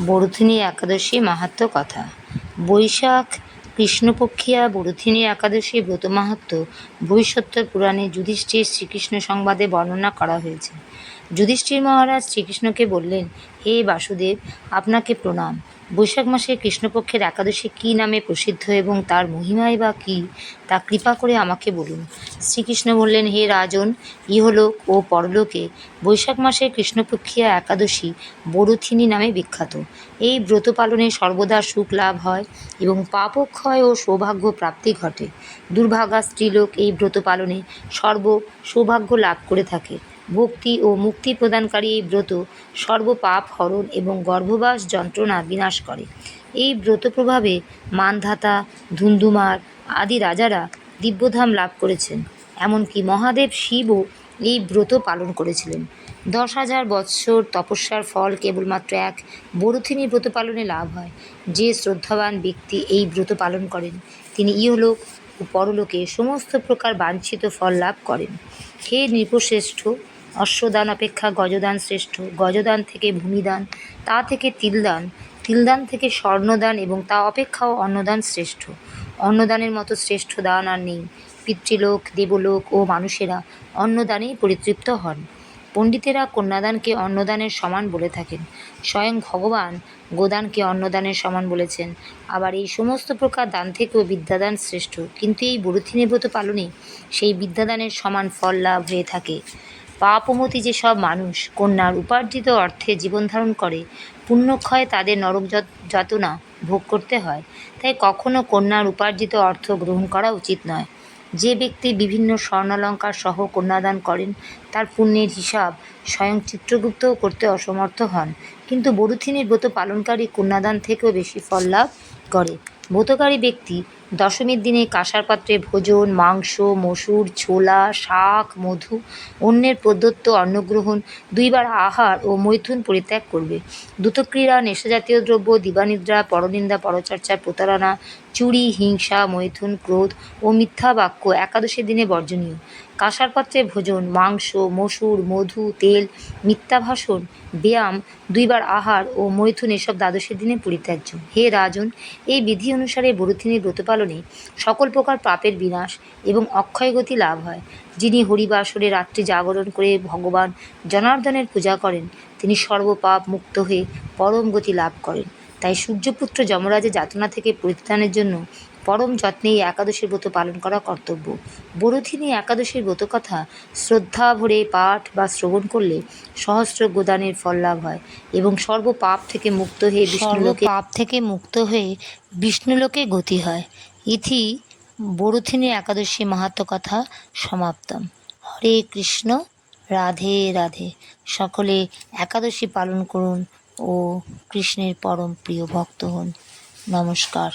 বরুথিনী একাদশী মাহাত্ম কথা। বৈশাখ, কৃষ্ণপক্ষিয়া বরুথিনী একাদশী ব্রত মাহাত্ম ভবিষ্যত্তর পুরাণে যুধিষ্ঠির শ্রীকৃষ্ণ সংবাদে বর্ণনা করা হয়েছে। যুধিষ্ঠির মহারাজ শ্রীকৃষ্ণকে বললেন হে বাসুদেব, আপনাকে প্রণাম। বৈশাখ মাসে কৃষ্ণপক্ষের একাদশী কী নামে প্রসিদ্ধ এবং তার মহিমাই বা কী, তা কৃপা করে আমাকে বলুন। শ্রীকৃষ্ণ বললেন, হে রাজন, ইহলোক ও পরলোকে বৈশাখ মাসে কৃষ্ণপক্ষিয়া একাদশী বরুথিনী নামে বিখ্যাত। এই ব্রত পালনে সর্বদা সুখ লাভ হয় এবং পাপক্ষয় ও সৌভাগ্য প্রাপ্তি ঘটে। দুর্ভাগা স্ত্রীলোক এই ব্রত পালনে সর্ব সৌভাগ্য লাভ করে থাকে। ভক্তি ও মুক্তি প্রদানকারী এই ব্রত সর্বপাপ, হরণ এবং গর্ভবাস যন্ত্রণা বিনাশ করে। এই ব্রত প্রভাবে মানধাতা ধুন্ধুমার আদি রাজারা দিব্যধাম লাভ করেছেন। এমনকি মহাদেব শিবও এই ব্রত পালন করেছিলেন। দশ হাজার বৎসর তপস্যার ফল কেবলমাত্র এক বরুথিনী ব্রত পালনে লাভ হয়। যে শ্রদ্ধাবান ব্যক্তি এই ব্রত পালন করেন, তিনি ইহলোক ও পরলোকে সমস্ত প্রকার বাঞ্ছিত ফল লাভ করেন। হে নৃপশ্রেষ্ঠ অশ্বদান অপেক্ষা গজদান শ্রেষ্ঠ। গজদান থেকে ভূমিদান, তা থেকে তিলদান তিলদান থেকে স্বর্ণদান এবং তা অপেক্ষাও অন্নদান শ্রেষ্ঠ। অন্নদানের মতো শ্রেষ্ঠ দান আর নেই। পিতৃলোক, দেবলোক ও মানুষেরা অন্নদানেই পরিতৃপ্ত হন। পণ্ডিতেরা কন্যাদানকে অন্নদানের সমান বলে থাকেন। স্বয়ং ভগবান গোদানকে অন্নদানের সমান বলেছেন। আবার এই সমস্ত প্রকার দান থেকেও বিদ্যাদান শ্রেষ্ঠ। কিন্তু এই বরুথিনী ব্রত পালনে সেই বিদ্যাদানের সমান ফল লাভ হয়ে থাকে। পাপমতি যেসব মানুষ কন্যার উপার্জিত অর্থে জীবনধারণ করে, পুণ্যক্ষয়ে তাদের নরক যত- যাতনা ভোগ করতে হয়। তাই কখনো কন্যার উপার্জিত অর্থ গ্রহণ করা উচিত নয়। যে ব্যক্তি বিভিন্ন স্বর্ণালঙ্কার সহ কন্যাদান করেন, তার পুণ্যের হিসাব স্বয়ং চিত্রগুপ্তও করতে অসমর্থ হন। কিন্তু বরুথিনীর ব্রত পালনকারী কন্যাদান থেকেও বেশি ফল লাভ করে। ব্রতকারী ব্যক্তি দশমীর দিনে কাঁসার পাত্রে ভোজন, মাংস, মসুর, ছোলা, শাক, মধু, অন্যের প্রদত্ত অন্নগ্রহণ, দুইবার আহার ও মৈথুন পরিত্যাগ করবে। দ্রুতক্রীড়া, নেশাজাতীয় দ্রব্য, দিবানিদ্রা, পরনিন্দা, পরচর্চা, প্রতারণা, চুরি, হিংসা, মৈথুন, ক্রোধ ও মিথ্যা বাক্য একাদশীর দিনে বর্জনীয়। কাঁসার পাত্রে ভোজন, মাংস, মসুর, মধু, তেল, মিথ্যা ভাষণ, ব্যায়াম, দুইবার আহার ও মৈথুন এসব দ্বাদশের দিনে পরিত্যাজ্য। হে রাজন, এই বিধি অনুসারে বরুথিনীর ব্রত পালনে সকল প্রকার পাপের বিনাশ এবং অক্ষয়গতি লাভ হয়। যিনি হরিবাসরে রাত্রি জাগরণ করে ভগবান জনার্দনের পূজা করেন, তিনি সর্বপাপ মুক্ত হয়ে পরম গতি লাভ করেন। তাই সূর্যপুত্র যমরাজের যাতনা থেকে পরিত্রাণের জন্য পরম যত্নে এই একাদশীর ব্রত পালন করা কর্তব্য। বরুথিনী একাদশীর ব্রত কথা শ্রদ্ধা ভরে পাঠ বা শ্রবণ করলে সহস্র গোদানের ফল লাভ হয় এবং সর্ব পাপ থেকে মুক্ত হয়ে বিষ্ণুলোকে পাপ থেকে মুক্ত হয়ে বিষ্ণুলোকে গতি হয়। ইথি বরুথিনী একাদশী মাহাত্ম কথা সমাপ্তম। হরে কৃষ্ণ, রাধে রাধে। সকলে একাদশী পালন করুন ও কৃষ্ণের পরম প্রিয় ভক্ত হন। নমস্কার।